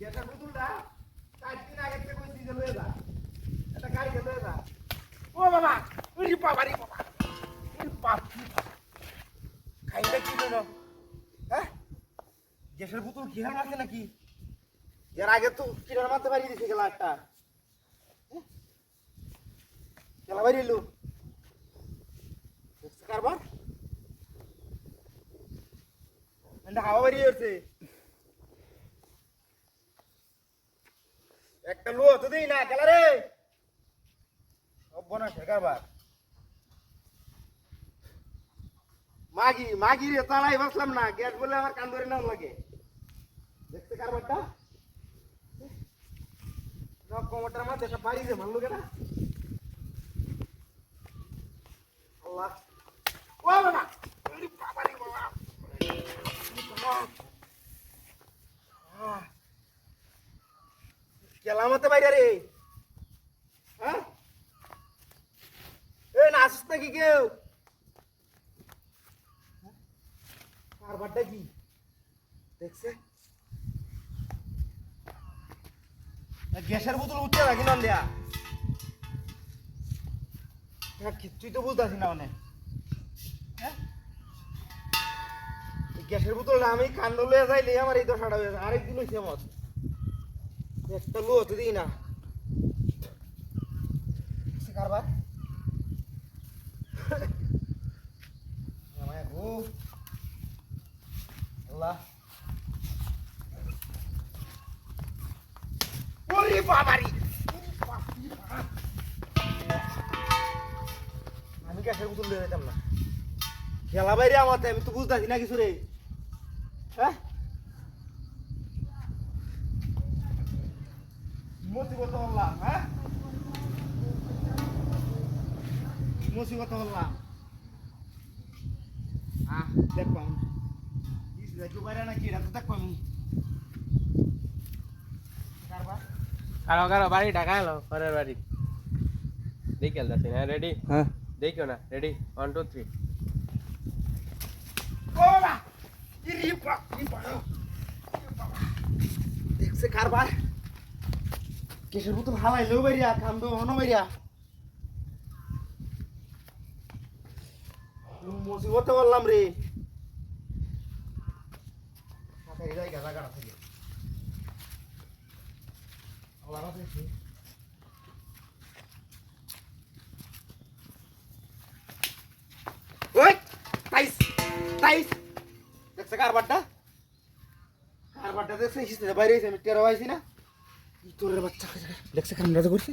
গ্যাসের বোতলটা চার দিন আগে থেকে কইছি যে লয়ে যা এটা গাড়িতে লয়ে ও বাবা ওরে বাবা রে বাবা। ওরে বাপ খাইলে কি হলো? হ্যাঁ? গ্যাসের বোতল কি হার মারছে নাকি? এর আগে তো কিনার মারতে পারি দিছে গেলা একটা। হ্যাঁ? গেলা বাড়ি এলো। কারবার। হাওয়া বাড়িয়ে উঠছে একটা লো দেই না গেলা রে অব্বনা কারবার মাগি মাগি রে, তালাই বসলাম না, গ্যাস বলে আমার কান ধরে নেওয়া লাগে। দেখতে কারবারটা কমটার মধ্যে একটা বাড়ি যে ভালো কেনা আল্লাহ। ও বাবা বাবা রে বাবা। কেলামতে বাইরে রে। হ্যাঁ? এ নাচিস নাকি কেউ? কারবারটা কি? দেখছে? গ্যাসের বোতল উঠতে রাখি না দেয়া কিচ্ছুই তো বুঝতেছি না মানে। হ্যাঁ? এই গ্যাসের বোতলটা আমি কান্ড লয়ে যাইলে আমার এই দশাটা হয়ে আরেকদিন হয়েছে আমার। একটা লো হতে দিই না কারবার? আল্লাহ। ওরে বাবারি। আমি গ্যাসের বোতল লয়ে যেতাম না। খেলা বাইরে আমার আমি তো বুঝতেছি না কিছু রে। হ্যাঁ? মুসিবত হল্লাম হ্যাঁ? মুসিবত হল্লাম আহ দেখো আমি দেখো বাইরে নাকি এটা তো দেখো আমি কারবার? কারও কারও বাড়ি ঢাকা এলো ঘরের বাড়ি। দেখে যাচ্ছি না রেডি হ্যাঁ। দেখিও না রেডি ওয়ান টু থ্রি দেখছে কারবার। কেসের বোতল হালাইলেও বাইরিয়া কান্দ হনো বাইরিয়া মুসিবতে বললাম রে। জায়গা জায়গাটা থেকে। আল্লাহ রাখছে টাইস টাইস দেখছে কারবারটা? কারবারটা দেখছে বাইরে আমি টেরো আইছি না। ই তোরের বাচ্চা লেগছে কামড়াতে করছে